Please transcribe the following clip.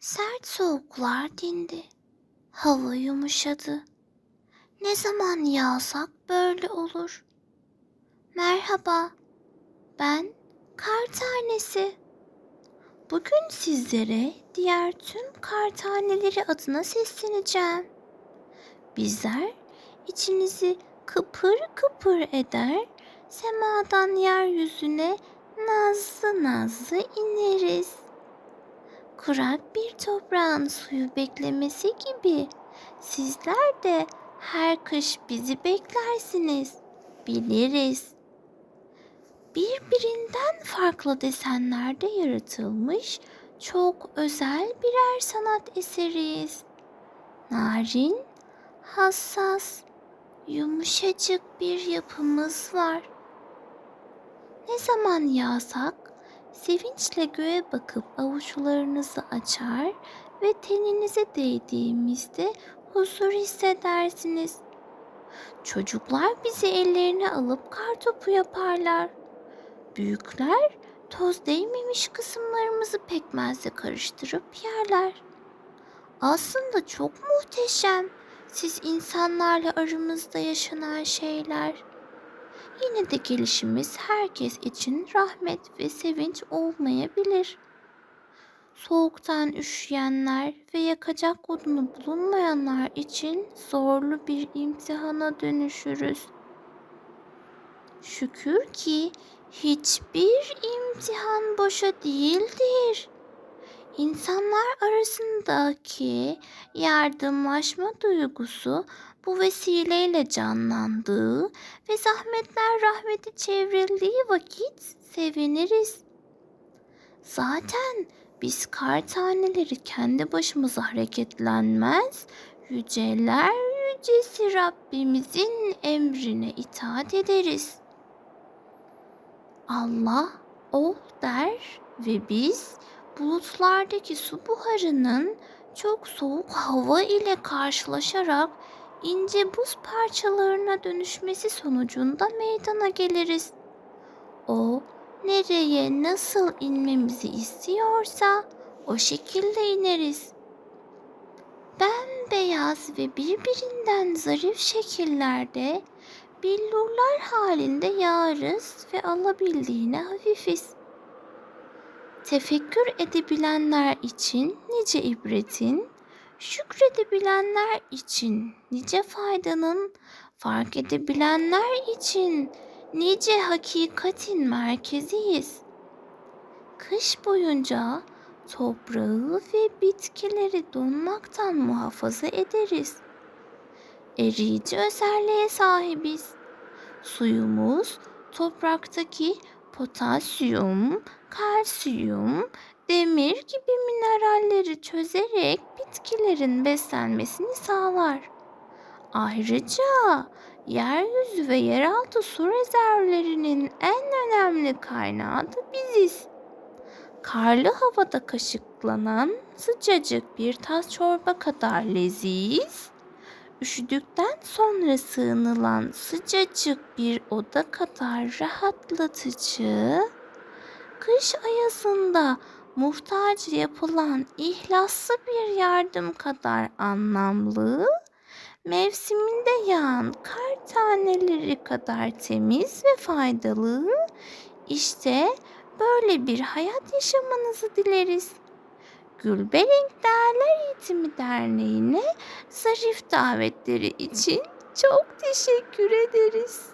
Sert soğuklar dindi. Hava yumuşadı. Ne zaman yağsak böyle olur. Merhaba. Ben kar tanesi. Bugün sizlere diğer tüm kar taneleri adına sesleneceğim. Bizler içinizi kıpır kıpır eder, semadan yeryüzüne nazlı nazlı ineriz. Kurak bir toprağın suyu beklemesi gibi sizler de her kış bizi beklersiniz. Biliriz. Birbirinden farklı desenlerde yaratılmış çok özel birer sanat eseriyiz. Narin, hassas, yumuşacık bir yapımız var. Ne zaman yağsak sevinçle göğe bakıp avuçlarınızı açar ve teninize değdiğimizde huzur hissedersiniz. Çocuklar bizi ellerine alıp kartopu yaparlar. Büyükler toz değmemiş kısımlarımızı pekmezle karıştırıp yerler. Aslında çok muhteşem siz insanlarla aramızda yaşanan şeyler. Yine de gelişimiz herkes için rahmet ve sevinç olmayabilir. Soğuktan üşüyenler ve yakacak odunu bulunmayanlar için zorlu bir imtihana dönüşürüz. Şükür ki hiçbir imtihan boşa değildir. İnsanlar arasındaki yardımlaşma duygusu bu vesileyle canlandığı ve zahmetler rahmeti çevrildiği vakit seviniriz. Zaten biz kar taneleri kendi başımıza hareketlenmez, yüceler yücesi Rabbimizin emrine itaat ederiz. Allah ol der ve biz bulutlardaki su buharının çok soğuk hava ile karşılaşarak ince buz parçalarına dönüşmesi sonucunda meydana geliriz. O nereye nasıl inmemizi istiyorsa o şekilde ineriz. Bembeyaz ve birbirinden zarif şekillerde billurlar halinde yağarız ve alabildiğine hafifiz. Tefekkür edebilenler için nice ibretin, şükredebilenler için nice faydanın, fark edebilenler için nice hakikatin merkeziyiz. Kış boyunca toprağı ve bitkileri donmaktan muhafaza ederiz. Eriyici özelliğe sahibiz. Suyumuz topraktaki potasyum, kalsiyum, demir gibi mineralleri çözerek bitkilerin beslenmesini sağlar. Ayrıca yeryüzü ve yeraltı su rezervlerinin en önemli kaynağı da biziz. Karlı havada kaşıklanan sıcacık bir tas çorba kadar leziz, üşüdükten sonra sığınılan sıcacık bir oda kadar rahatlatıcı, kış ayazında muhtaç yapılan ihlaslı bir yardım kadar anlamlı, mevsiminde yağan kar taneleri kadar temiz ve faydalı, işte böyle bir hayat yaşamanızı dileriz. Gülberenk Değerler Eğitimi Derneği'ne zarif davetleri için çok teşekkür ederiz.